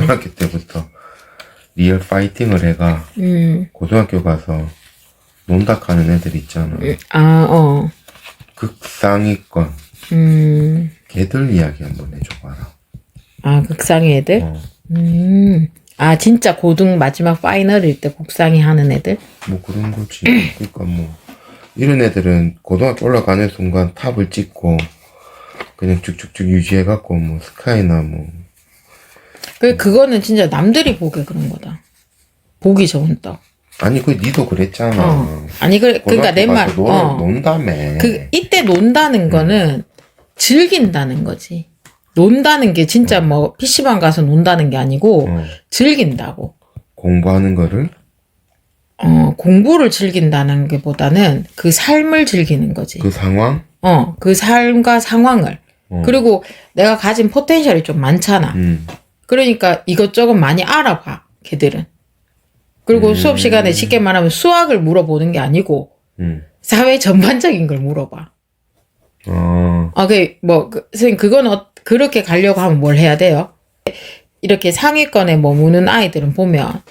초등학교 때부터 리얼 파이팅을 해가 음. 고등학교 가서 논다 하는 애들 있잖아. 아, 어. 극상위권 음. 걔들 이야기 한번 해줘봐라. 아, 극상위 애들? 어, 음. 아, 진짜 고등 마지막 파이널일 때 국상위 하는 애들? 뭐 그런 거지. 그러니까 뭐 이런 애들은 고등학교 올라가는 순간 탑을 찍고 그냥 쭉쭉쭉 유지해갖고 뭐 스카이나 뭐 그, 그거는 진짜 남들이 보게 그런 거다. 보기 좋은 떡. 아니 그 니도 그랬잖아. 어. 아니, 그, 그니까 내 말, 어. 논, 논다며. 그, 이때 논다는 거는 즐긴다는 거지. 논다는 게 진짜 뭐, PC방 가서 논다는 게 아니고, 어, 즐긴다고. 공부하는 거를 어, 공부를 즐긴다는 게 보다는 그 삶을 즐기는 거지. 그 상황 어, 그 삶과 상황을. 어. 그리고 내가 가진 포텐셜이 좀 많잖아. 음, 그러니까 이것저것 많이 알아봐, 걔들은. 그리고 음. 수업 시간에 쉽게 말하면 수학을 물어보는 게 아니고, 음. 사회 전반적인 걸 물어봐. 어, 아, 그, 뭐, 그, 선생님, 그건 어, 그렇게 가려고 하면 뭘 해야 돼요? 이렇게 상위권에 뭐 무는 아이들은 보면,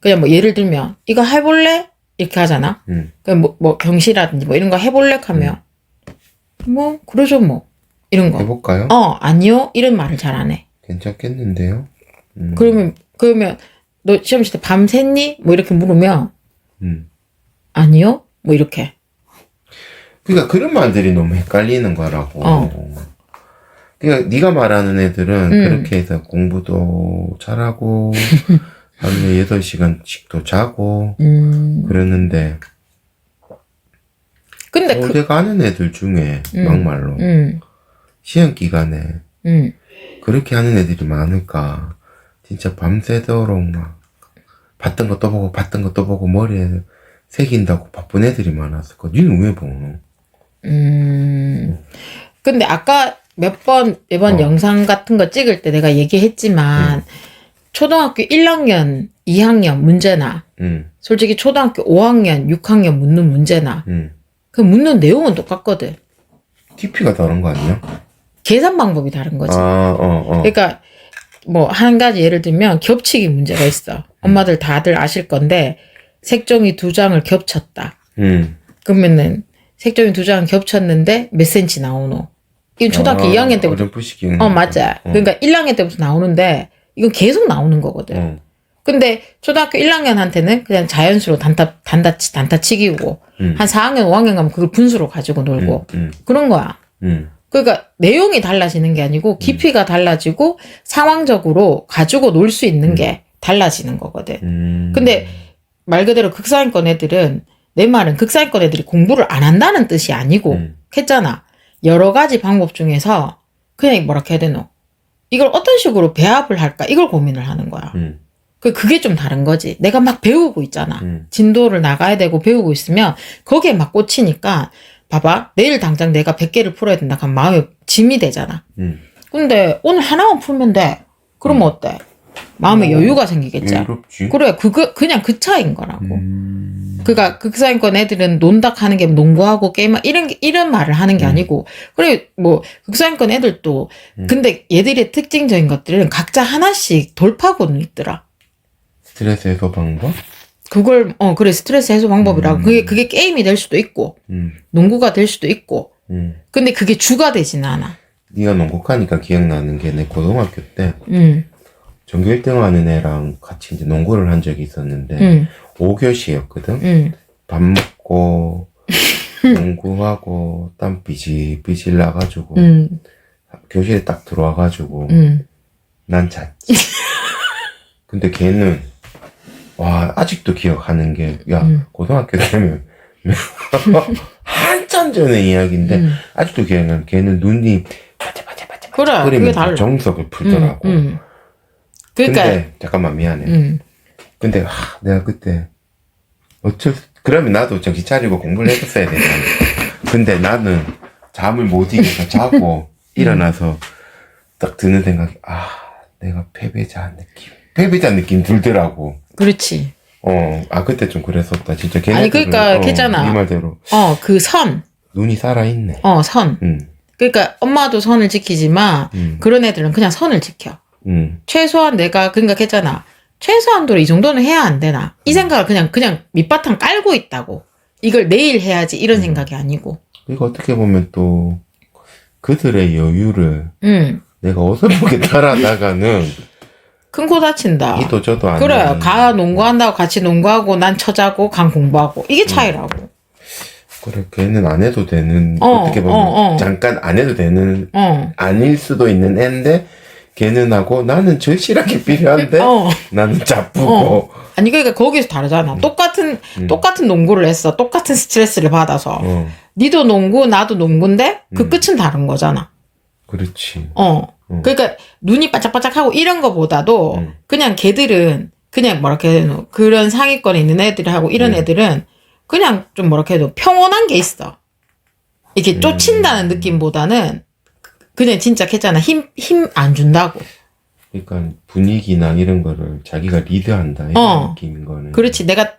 그냥 뭐 예를 들면, 이거 해볼래? 이렇게 하잖아? 음. 그 뭐, 뭐 경시라든지 뭐 이런 거 해볼래? 하면, 뭐, 그러죠, 뭐. 이런 거. 해볼까요? 어, 아니요? 이런 말을 잘 안 해. 괜찮겠는데요? 음, 그러면, 그러면, 너 시험 칠때 밤샜니? 뭐 이렇게 물으면, 음. 아니요? 뭐 이렇게. 그러니까 그런 말들이 너무 헷갈리는 거라고. 어. 그러니까 네가 말하는 애들은 음. 그렇게 해서 공부도 잘하고 하루에 8시간씩도 자고 음. 그러는데 근데 그, 서울대 가는 애들 중에 음. 막말로 음, 시험 기간에 음. 그렇게 하는 애들이 많을까 진짜 밤새도록 막 봤던 거또 보고 봤던 거또 보고 머리에 새긴다고 바쁜 애들이 많았을 거 니는 왜 보노? 음. 근데 아까 몇 번, 매번 어. 영상 같은 거 찍을 때 내가 얘기했지만, 초등학교 1학년, 2학년 문제나, 응, 솔직히 초등학교 5학년, 6학년 묻는 문제나, 응. 그 묻는 내용은 똑같거든. TP가 다른 거 아니야? 계산 방법이 다른 거지. 아, 어, 어. 그러니까, 뭐, 한 가지 예를 들면, 겹치기 문제가 있어. 엄마들 다들 아실 건데, 색종이 두 장을 겹쳤다. 응. 그러면은, 색종이 두 장 겹쳤는데, 몇 센치 나오노? 이건 초등학교 아, 2학년 때부터 어렴풋이 어, 맞아. 어. 그러니까 1학년 때부터 나오는데, 이건 계속 나오는 거거든. 어. 근데 초등학교 1학년한테는 그냥 자연수로 단타, 단타치, 단타치기고, 음. 한 4학년, 5학년 가면 그걸 분수로 가지고 놀고, 응, 그런 거야. 응, 그러니까 내용이 달라지는 게 아니고, 깊이가 달라지고, 상황적으로 가지고 놀 수 있는 게 달라지는 거거든. 응. 근데 말 그대로 극상위권 애들은, 내 말은 극상위권 애들이 공부를 안 한다는 뜻이 아니고, 음. 했잖아. 여러 가지 방법 중에서 그냥 뭐라 해야 되노? 이걸 어떤 식으로 배합을 할까? 이걸 고민을 하는 거야. 응, 그 그게 좀 다른 거지. 내가 막 배우고 있잖아. 응. 진도를 나가야 되고 배우고 있으면 거기에 막 꽂히니까 봐봐. 내일 당장 내가 100개를 풀어야 된다. 그럼 마음에 짐이 되잖아. 응. 근데 오늘 하나만 풀면 돼. 그러면 어때? 마음에 뭐, 여유가 생기겠지. 여유롭지. 그래. 그거 그냥 그 차인 거라고. 음. 그니까 극사인권 애들은 논다 하는 게 농구하고 게임 이런 게- 이런 말을 하는 게 음. 아니고 그래 뭐 극사인권 애들도 음. 근데 얘들의 특징적인 것들은 각자 하나씩 돌파구는 있더라. 스트레스 해소 방법? 그걸 어 그래 스트레스 해소 방법이라고 음. 그게 그게 게임이 될 수도 있고 응, 농구가 될 수도 있고 응. 근데 그게 주가 되지는 않아. 네가 농구하니까 기억나는 게 내 고등학교 때 음, 전교 1등 하는 애랑 같이 이제 농구를 한 적이 있었는데 음, 5교시였거든. 음, 밥 먹고 농구하고 땀 삐질 삐질 나가지고 음, 교실에 딱 들어와가지고 음. 난 잤지. 근데 걔는 와 아직도 기억하는 게 야 음. 고등학교 때면 한참 전의 이야기인데 음. 아직도 기억나는 걔는 눈이 바짝바짝바짝 그래 그게 달라. 정석을 풀더라고. 음, 음. 그러니까 근데 잠깐만 미안해. 음, 근데 하, 내가 그때 어쩔 수- 그러면 나도 정신 차리고 공부를 했었어야 되잖아. 근데 나는 잠을 못 이겨서 자고 일어나서 딱 드는 생각이 아 내가 패배자 느낌 패배자 느낌 들더라고. 그렇지. 어, 아 그때 좀 그랬었다. 진짜 걔네 아니, 그러니까 걔잖아. 네 말대로 어 그 선, 눈이 살아 있네. 어 선. 응, 그러니까 엄마도 선을 지키지만 응, 그런 애들은 그냥 선을 지켜. 음. 최소한 내가 생각했잖아. 최소한도로 이 정도는 해야 안 되나. 이 생각을 그냥, 그냥 밑바탕 깔고 있다고. 이걸 내일 해야지 이런 음. 생각이 아니고. 그리고 어떻게 보면 또 그들의 여유를 응. 내가 어설프게 따라다가는 큰 코 다친다. 이도 저도 안 그래. 가 농구한다고 같이 농구하고 난 처자고 강 공부하고. 이게 차이라고. 그래 걔는 안 해도 되는 어, 어, 떻게 보면 어, 어. 잠깐 안 해도 되는 어. 아닐 수도 있는 애인데 걔는 하고 나는 절실하게 필요한데 어. 나는 자쁘고 어. 아니 그러니까 거기서 다르잖아. 똑같은 음. 똑같은 농구를 했어. 똑같은 스트레스를 받아서. 어, 니도 농구, 나도 농구인데 그 음. 끝은 다른 거잖아. 그렇지 어. 음. 그러니까 눈이 반짝반짝하고 이런 거보다도 음. 그냥 걔들은 그냥 뭐랄까 해야 되노 그런 상위권에 있는 애들하고 이런 음. 애들은 그냥 좀 뭐랄까 해도 평온한 게 있어. 이렇게 음. 쫓친다는 느낌보다는 그냥 진짜 했잖아. 힘, 힘 안 준다고. 그러니까 분위기나 이런 거를 자기가 리드한다 이런 어. 느낌인 거는 그렇지. 내가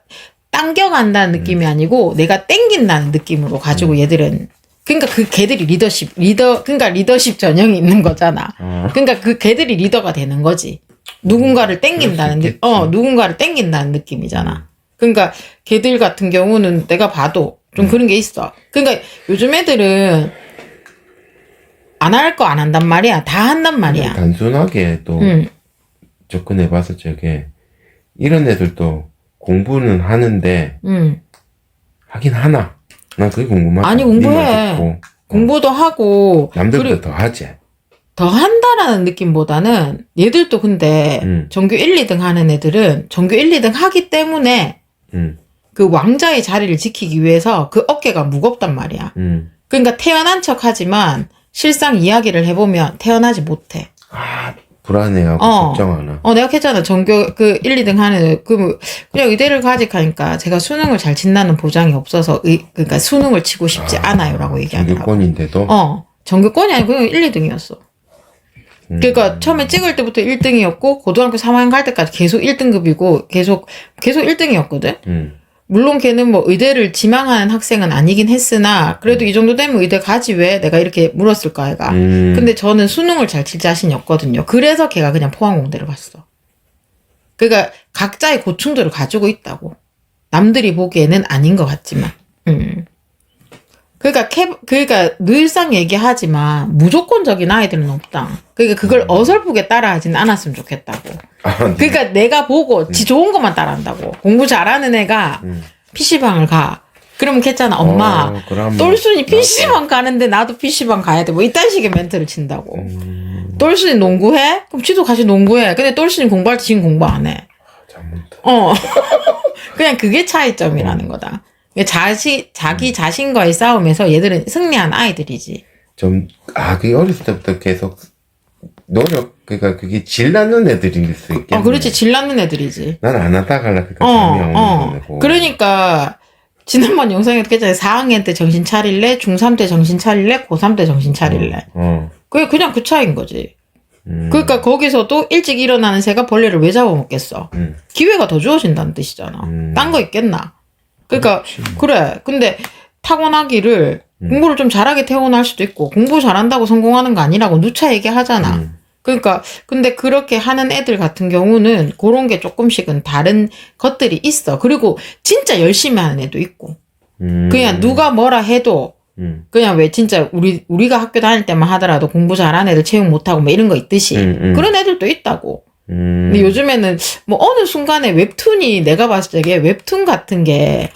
당겨간다는 느낌이 아니고 내가 땡긴다는 느낌으로 가지고 음. 얘들은 그러니까 그 걔들이 리더십 리더 그러니까 리더십 전형이 있는 거잖아. 어, 그러니까 그 걔들이 리더가 되는 거지. 누군가를 땡긴다는 느, 어. 누군가를 땡긴다는 느낌이잖아. 음. 그러니까 걔들 같은 경우는 내가 봐도 좀 음. 그런 게 있어. 그러니까 요즘 애들은 안 할 거 안 한단 말이야. 다 한단 말이야. 단순하게 또 응. 접근해봐서 저게 이런 애들도 공부는 하는데 응. 하긴 하나 난 그게 궁금하다 아니, 네 공부해. 말 듣고. 공부도 하고 남들보다 더 하지 더 한다라는 느낌보다는 얘들도 근데 음. 전교 1, 2등 하는 애들은 전교 1, 2등 하기 때문에 음, 그 왕자의 자리를 지키기 위해서 그 어깨가 무겁단 말이야. 음. 그러니까 태어난 척 하지만 실상 이야기를 해보면 태어나지 못해. 아 불안해하고 어. 걱정하나 어, 내가 했잖아. 전교 그 1, 2등 하는 애, 그 뭐, 그냥 의대를 가직하니까 제가 수능을 잘 친다는 보장이 없어서 의, 그러니까 수능을 치고 싶지 아, 않아요라고 얘기하더라고. 정규권인데도 어, 전교권이 아니고 그냥 1, 2등이었어. 음. 그러니까 처음에 찍을 때부터 1등이었고 고등학교 3학년 갈 때까지 계속 1등급이고 계속 계속 1등이었거든. 음, 물론 걔는 뭐 의대를 지망하는 학생은 아니긴 했으나 그래도 이 정도 되면 의대 가지 왜 내가 이렇게 물었을까 애가. 음. 근데 저는 수능을 잘 칠 자신이 없거든요. 그래서 걔가 그냥 포항공대를 갔어. 그러니까 각자의 고충들을 가지고 있다고. 남들이 보기에는 아닌 것 같지만. 음. 그러니까 캐, 그러니까 늘상 얘기하지만 무조건적인 아이들은 없다. 그러니까 그걸 어설프게 따라하진 않았으면 좋겠다고. 아, 네. 그러니까 내가 보고 지 좋은 것만 따라한다고. 공부 잘하는 애가 음. PC방을 가. 그러면 걔잖아. 엄마. 어, 그럼 똘순이 PC방 가는데 나도 PC방 가야 돼. 뭐 이딴 식의 멘트를 친다고. 음, 똘순이 농구해? 그럼 지도 같이 농구해. 근데 똘순이 공부할 때 지금 공부 안 해. 잘못다 어. 그냥 그게 차이점이라는 거다. 자시, 자기 자신과의 싸움에서 얘들은 승리한 아이들이지. 좀 아 그게 어렸을 때부터 계속 노력 그러니까 그게 질 나는 애들일 수 있겠네 어, 그렇지. 질 낳는 애들이지. 난 안 하다 갈라 그러니까 어, 어. 그러니까, 지난번 영상에 했잖아요. 4학년 때 정신 차릴래? 중3 때 정신 차릴래? 고3 때 정신 차릴래? 어, 그게 그냥 그 차이인 거지. 음, 그러니까 거기서도 일찍 일어나는 새가 벌레를 왜 잡아먹겠어? 음, 기회가 더 주어진다는 뜻이잖아. 음. 딴거 있겠나? 그러니까 그렇지. 그래. 근데 타고나기를 음. 공부를 좀 잘하게 태어날 수도 있고 공부 잘한다고 성공하는 거 아니라고 누차 얘기하잖아. 음, 그러니까 근데 그렇게 하는 애들 같은 경우는 그런 게 조금씩은 다른 것들이 있어. 그리고 진짜 열심히 하는 애도 있고. 음, 그냥 누가 뭐라 해도 음, 그냥 왜 진짜 우리 우리가 학교 다닐 때만 하더라도 공부 잘하는 애들 채용 못하고 뭐 이런 거 있듯이 음, 음. 그런 애들도 있다고. 음, 근데 요즘에는 뭐 어느 순간에 웹툰이 내가 봤을 때 웹툰 같은 게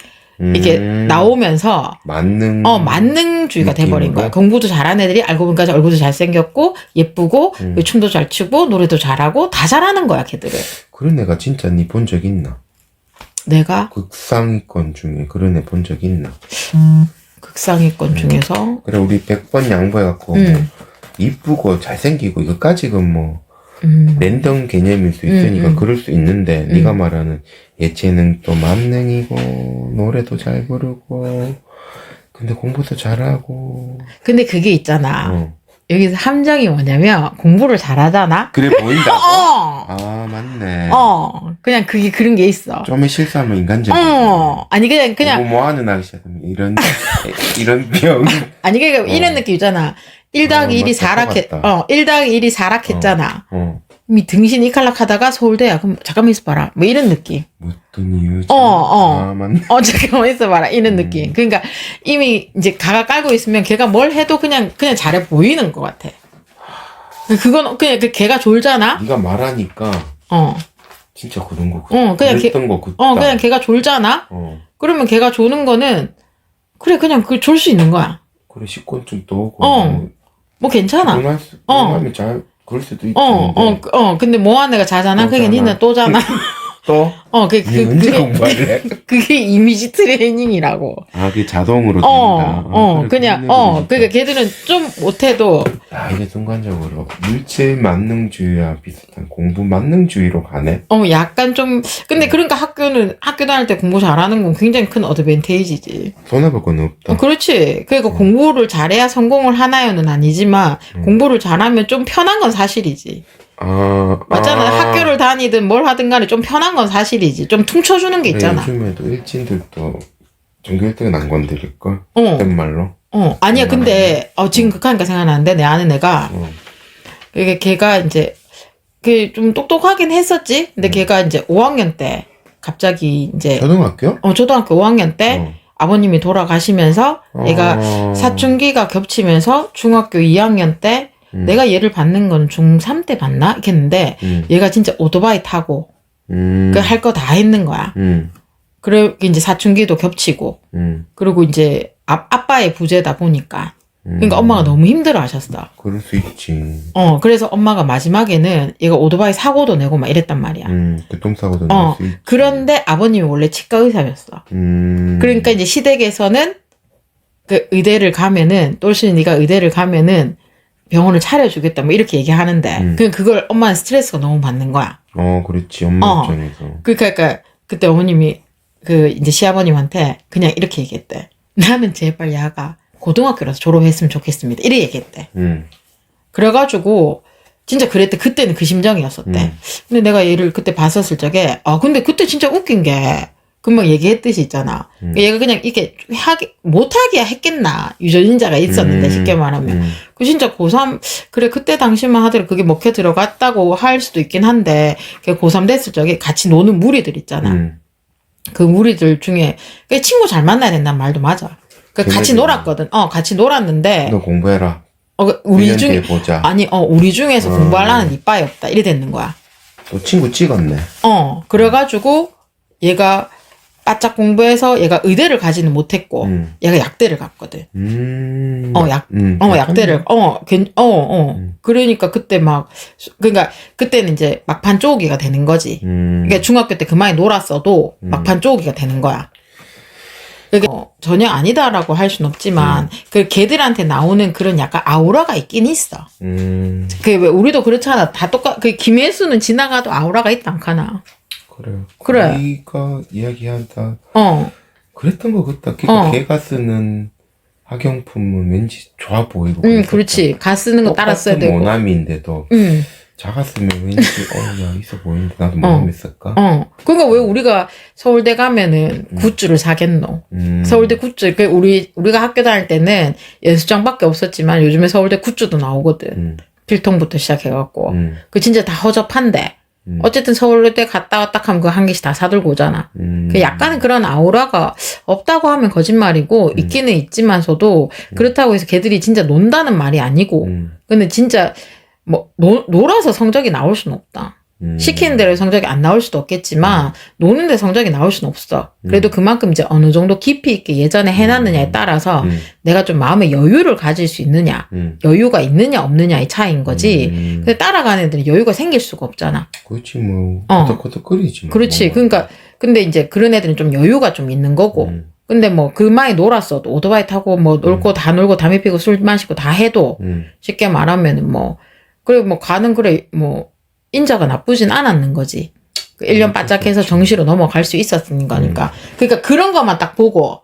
이게 음, 나오면서 만능 어 만능주의가 돼버린? 거야. 공부도 잘하는 애들이 알고 보니까 얼굴도 잘생겼고 예쁘고 음. 춤도 잘 추고 노래도 잘하고 다 잘하는 거야 걔들은. 그런 애가 진짜 니 본 적 있나? 내가 극상위권 중에 그런 애 본 적 있나? 극상위권 중에서 그래 우리 100번 양보해갖고 음. 뭐 이쁘고 잘생기고 이것까지는 뭐 음, 랜덤 개념일 수 있으니까 음, 음. 그럴 수 있는데 음. 네가 말하는 예체능 또 만능이고 노래도 잘 부르고 근데 공부도 잘하고 근데 그게 있잖아. 어. 여기서 함정이 뭐냐면 공부를 잘하잖아. 그래 보인다고? 어, 아 맞네 어, 그냥 그게 그런 게 있어. 좀의 실수하면 인간적이야 어, 아니 그냥 그냥 뭐 하는 하기 시작하면 이런 이런 병 아니 그러니까 어. 이런 느낌 있잖아. 1 더하기 어, 1이 맞다. 사락했, 똑같다. 어, 1 더하기 1이 사락했잖아. 어. 이미 등신 이칼락 하다가 서울대야. 그럼 잠깐만 있어봐라. 뭐 이런 느낌. 어떤 이유지? 어, 어. 아, 맞네. 어, 잠깐만 있어봐라. 이런 음. 느낌. 그러니까 이미 이제 가가 깔고 있으면 걔가 뭘 해도 그냥, 그냥 잘해 보이는 것 같아. 그건 그냥 그 걔가 졸잖아? 네가 말하니까 어. 진짜 그런 거. 어, 그냥 그랬던 거. 어, 그냥 걔가 졸잖아? 어. 그러면 걔가 조는 거는, 그래, 그냥 그 졸 수 있는 거야. 그래 식곤증도 오고. 어. 뭐 뭐 괜찮아. 수, 어. 잘 그럴 수도 있고. 어, 어, 그- 어, 근데 뭐한 애가 자잖아? 또 그게. 니는 또 자나? 또 어, 그, 니 그, 언제 그게, 공부할래? 그게 이미지 트레이닝이라고. 아, 그게 자동으로 된다. 어, 아, 어, 그래, 그냥, 어, 그니까 있다. 걔들은 좀 못해도, 아, 이게 순간적으로 물질 만능주의와 비슷한 공부 만능주의로 가네. 어, 약간 좀, 근데 그러니까 학교는, 학교 다닐 때 공부 잘하는 건 굉장히 큰 어드밴테이지지. 손해볼 건 없다. 어, 그렇지. 그러니까 공부를 잘해야 성공을 하나요는 아니지만, 음. 공부를 잘하면 좀 편한 건 사실이지. 아, 맞잖아. 아. 학교를 다니든 뭘 하든 간에 좀 편한 건 사실이지. 좀 퉁쳐주는 게 그래, 있잖아. 요즘에도 일진들도 전교 1등은 안 건드릴걸? 어, 그런 말로. 어. 아니야. 근데, 어, 지금 극하니까 생각나는데, 내 아는 애가, 어. 그게 걔가 이제 그 좀 똑똑하긴 했었지. 음. 근데 걔가 이제 5학년 때 갑자기 이제 초등학교? 어 초등학교 5학년 때 어. 아버님이 돌아가시면서 얘가 어. 사춘기가 겹치면서 중학교 2학년 때 음. 내가 얘를 받는 건 중3 때 받나? 이렇게 했는데 음. 얘가 진짜 오토바이 타고 음. 그할 거 다 했는 거야. 음. 그래 이제 사춘기도 겹치고 음. 그리고 이제 아, 아빠의 부재다 보니까 음. 그러니까 엄마가 너무 힘들어 하셨어. 그럴 수 있지. 어, 그래서 엄마가 마지막에는 얘가 오토바이 사고도 내고 막 이랬단 말이야. 음. 교통사고도 어, 날수 있지. 그런데 아버님이 원래 치과 의사였어. 음. 그러니까 이제 시댁에서는 그 의대를 가면은 똘순이 네가 의대를 가면은 병원을 차려주겠다 뭐 이렇게 얘기하는데 음. 그 그걸 엄마는 스트레스가 너무 받는 거야. 어, 그렇지. 엄마 어. 입장에서. 그러니까, 그러니까 그때 어머님이 그 이제 시아버님한테 그냥 이렇게 얘기했대. 나는 제발 야가 고등학교라서 졸업했으면 좋겠습니다. 이렇게 얘기했대. 음. 그래가지고 진짜 그랬대. 그때는 그 심정이었었대. 음. 근데 내가 얘를 그때 봤었을 적에 아 근데 그때 진짜 웃긴 게 금방 얘기했듯이 있잖아. 음. 얘가 그냥 이게 하기 못하기야 했겠나 유전인자가 있었는데 음. 쉽게 말하면 음. 그 진짜 고3 그래 그때 당시만 하더라도 그게 먹혀 들어갔다고 할 수도 있긴 한데 걔 고3 됐을 적에 같이 노는 무리들 있잖아. 음. 그 무리들 중에 그 친구 잘 만나야 된다는 말도 맞아. 그 같이 놀았거든. 어 같이 놀았는데 너 공부해라. 어, 그 우리 1년 중에 보자. 아니 어 우리 중에서 어. 공부하려는 이빠이 없다 이래 됐는 거야. 너 친구 찍었네. 어, 그래가지고 얘가 바짝 공부해서 얘가 의대를 가지는 못했고 음. 얘가 약대를 갔거든. 음. 어, 약- 음. 어, 약대를 어, 괜, 어, 어. 음. 그러니까 그때 막 그러니까 그때는 이제 막판 쪼기가 되는 거지. 음. 그러니까 중학교 때 그만이 놀았어도 음. 막판 쪼기가 되는 거야. 그게 어, 전혀 아니다라고 할 순 없지만 음. 그 걔들한테 나오는 그런 약간 아우라가 있긴 있어. 음. 그왜 우리도 그렇잖아. 다 똑같. 그 김혜수는 지나가도 아우라가 있다 않카나. 그래. 그래. 네가 이야기하다 어. 그랬던 것 같다. 그러니까 어. 걔가 쓰는 학용품은 왠지 좋아 보이고. 응, 그랬었다. 그렇지. 가 쓰는 거 따라 써야 똑같은 되고. 모남인데도 응, 작았으면 왠지 어야 있어 보이는데 나도 모남 했을까? 어. 그러니까 왜 우리가 서울대 가면은 굿즈를 사겠노? 음. 서울대 굿즈. 그 우리 우리가 학교 다닐 때는 연습장밖에 없었지만 요즘에 서울대 굿즈도 나오거든. 음. 필통부터 시작해갖고. 음. 그 진짜 다 허접한데. 음. 어쨌든 서울대 갔다 왔다 하면 그 한 개씩 다 사들고 오잖아. 음. 그 약간은 그런 아우라가 없다고 하면 거짓말이고 음. 있기는 있지만서도 그렇다고 해서 걔들이 진짜 논다는 말이 아니고 음. 근데 진짜 뭐 노, 놀아서 성적이 나올 수는 없다. 음. 시키는 대로 성적이 안 나올 수도 없겠지만 노는데 성적이 나올 수는 없어. 그래도 음. 그만큼 이제 어느 정도 깊이 있게 예전에 해놨느냐에 따라서 음. 내가 좀 마음의 여유를 가질 수 있느냐, 음. 여유가 있느냐 없느냐의 차이인 거지. 음. 근데 따라가는 애들은 여유가 생길 수가 없잖아. 그렇지 뭐 어. 커덕커덕거리지 뭐. 그렇지. 그러니까 근데 이제 그런 애들은 좀 여유가 좀 있는 거고. 음. 근데 뭐그 많이 놀았어도 오토바이 타고 뭐 놀고 다 놀고 담배 피고 술 마시고 다 해도 음. 쉽게 말하면 은 뭐 그래 뭐 가는 그래 뭐 인자가 나쁘진 않았는 거지. 그 1년 음, 바짝 해서 그렇지. 정시로 넘어갈 수 있었는 거니까. 그러니까 그런 것만 딱 보고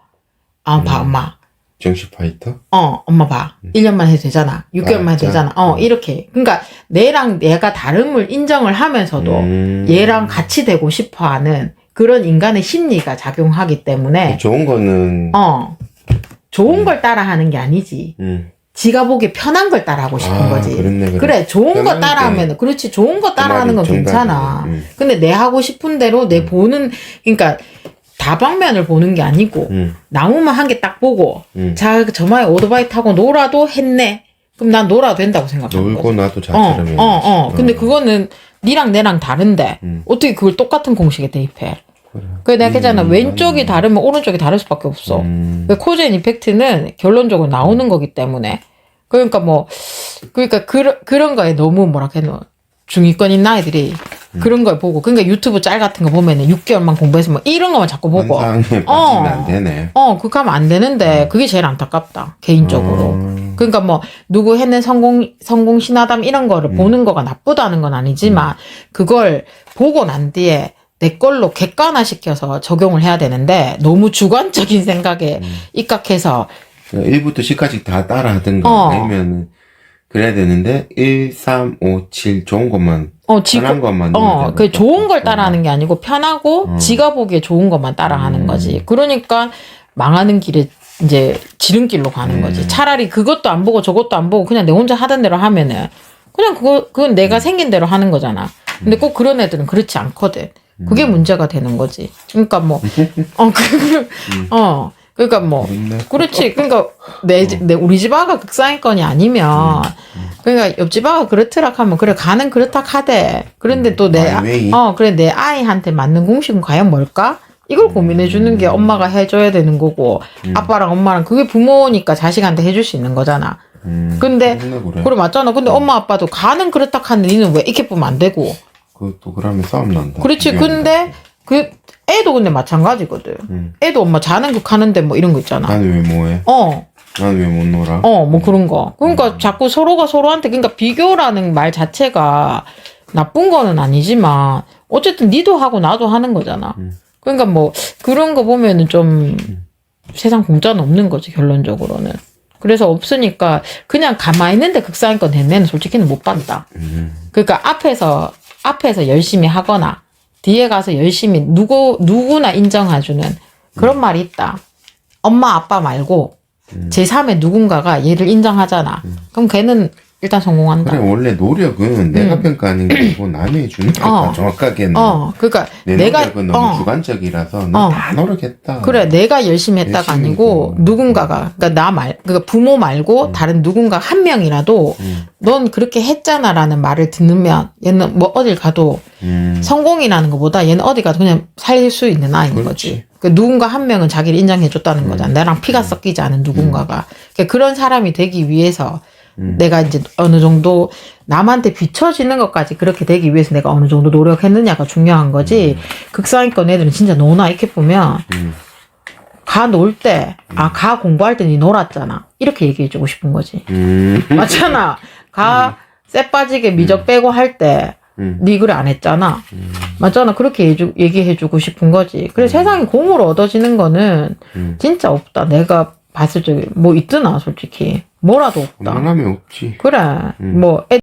아, 봐 음. 엄마. 정시 파이터? 어, 엄마 봐. 음. 1년만 해도 되잖아. 6개월만 해도 진짜? 되잖아. 어, 음. 이렇게. 그러니까 내랑 내가 다름을 인정을 하면서도 음. 얘랑 같이 되고 싶어 하는 그런 인간의 심리가 작용하기 때문에 좋은 거는 어. 좋은 걸 따라 하는 게 아니지. 음. 지가 보기 편한 걸 따라하고 싶은 아, 거지. 그렇네, 그래. 그래, 좋은 거 따라하면 그렇지 좋은 거 따라하는 건그 말이 괜찮아. 정답이네. 음. 근데 내 하고 싶은 대로 내 보는 그러니까 다방면을 보는 게 아니고 음, 나무만 한 개 딱 보고 음. 자 저마에 오토바이 타고 놀아도 했네. 그럼 난 놀아도 된다고 생각하는 놀고 거지. 나도 어, 자처럼 해야지. 어, 어. 근데 그거는 니랑 내랑 다른데 음. 어떻게 그걸 똑같은 공식에 대입해? 그래. 그래 내가 했잖아 음, 왼쪽이. 다르면 오른쪽이 다를 수밖에 없어. 음, 그 코젠 이펙트는 결론적으로 나오는 거기 때문에 그러니까 뭐 그러니까 그런 그런 거에 너무 뭐라 해노 중위권인 나이들이 음. 그런 걸 보고 그러니까 유튜브 짤 같은 거 보면은 6개월만 공부해서 뭐 이런 거만 자꾸 보고 어. 안 되네. 어 그렇게 하면 안 되는데 그게 제일 안타깝다 개인적으로 음, 그러니까 뭐 누구 했는 성공 성공 신화담 이런 거를 보는 거가 나쁘다는 건 아니지만 그걸 보고 난 뒤에 내 걸로 객관화 시켜서 적용을 해야 되는데 너무 주관적인 생각에 입각해서 1부터 10까지 다 따라 하든가 어. 아니면 그래야 되는데 1, 3, 5, 7 좋은 것만 어 지가 편한 것만 어. 그 좋은 걸 따라하는 게 아니고 편하고 음. 지가 보기에 좋은 것만 따라하는 음. 거지. 그러니까 망하는 길에 이제 지름길로 가는 음. 거지. 차라리 그것도 안 보고 저것도 안 보고 그냥 내 혼자 하던 대로 하면은 그냥 그거 그건 음. 내가 생긴 대로 하는 거잖아. 근데 꼭 그런 애들은 그렇지 않거든. 그게 음. 문제가 되는 거지. 그러니까 뭐, 어, 그, 어, 그러니까 뭐, 그렇네. 그렇지. 그러니까 내, 집- 내 우리 집 아가 극상위권이 아니면 그러니까 옆집 아가 그렇더라 하면 그래 가는 그렇다 하대. 그런데 또내 마이웨이. 어 그래 내 아이한테 맞는 공식은 과연 뭘까? 이걸 고민해 주는 게 엄마가 해줘야 되는 거고 아빠랑 엄마랑 그게 부모니까 자식한테 해줄 수 있는 거잖아. 음, 근데 그래. 그래 맞잖아. 근데 엄마 아빠도 가는 그렇다 하는 니는 왜 이렇게 보면 안 되고? 그것도 그러면 싸움 난다. 그렇지. 근데 그 애도 근데 마찬가지거든. 음. 애도 엄마 자는 극 하는데 뭐 이런 거 있잖아. 나는 왜 뭐해? 어. 나는 왜못 놀아? 어, 뭐 그런 거. 그러니까 자꾸 서로가 서로한테, 그러니까 비교라는 말 자체가 나쁜 거는 아니지만, 어쨌든 니도 하고 나도 하는 거잖아. 음. 그러니까 뭐, 그런 거 보면은 좀 세상 공짜는 없는 거지, 결론적으로는. 그래서 없으니까 그냥 가만히 있는데 극상위권 됐네는 솔직히는 못 봤다. 음. 그러니까 앞에서, 앞에서 열심히 하거나, 뒤에 가서 열심히 누구, 누구나 인정해주는 그런 말이 있다. 엄마, 아빠 말고, 음. 제3의 누군가가 얘를 인정하잖아. 그럼 걔는 일단 성공한다. 그래 원래 노력은 내가 평가하는 게 아니고 남이 주는 음. 어. 정확하게는 어, 그러니까 내 내가 노력은 너무 어, 주관적이라서 어. 난다 노력했다 그래 내가 열심히 했다가 열심히 아니고 했고. 누군가가 그러니까 나 말 그러니까 부모 말고 다른 누군가 한 명이라도 음. 넌 그렇게 했잖아라는 말을 듣으면 얘는 뭐 어딜 가도 음. 성공이라는 것보다 얘는 어디 가도 그냥 살릴 수 있는 아이인 그렇지. 거지. 그 누군가 한 명은 자기를 인정해줬다는 거잖아. 나랑 피가 섞이지 않은 누군가가. 그런 사람이 되기 위해서 음. 내가 이제 어느 정도 남한테 비춰지는 것까지 그렇게 되기 위해서 내가 어느 정도 노력했느냐가 중요한 거지. 극상위권 애들은 진짜 노나 이렇게 보면 음. 가놀 때, 아, 가 공부할 때 니 놀았잖아. 이렇게 얘기해주고 싶은 거지. 음. 맞잖아. 가, 쎄 빠지게 미적 빼고 할 때, 음. 니 그래 안 했잖아. 맞잖아. 그렇게 얘기- 얘기해주고 싶은 거지. 그래, 세상에 공으로 얻어지는 거는 음. 진짜 없다. 내가 봤을 적에. 뭐 있드나, 솔직히. 뭐라도 없다. 원하면 없지 그래. 음. 뭐, 애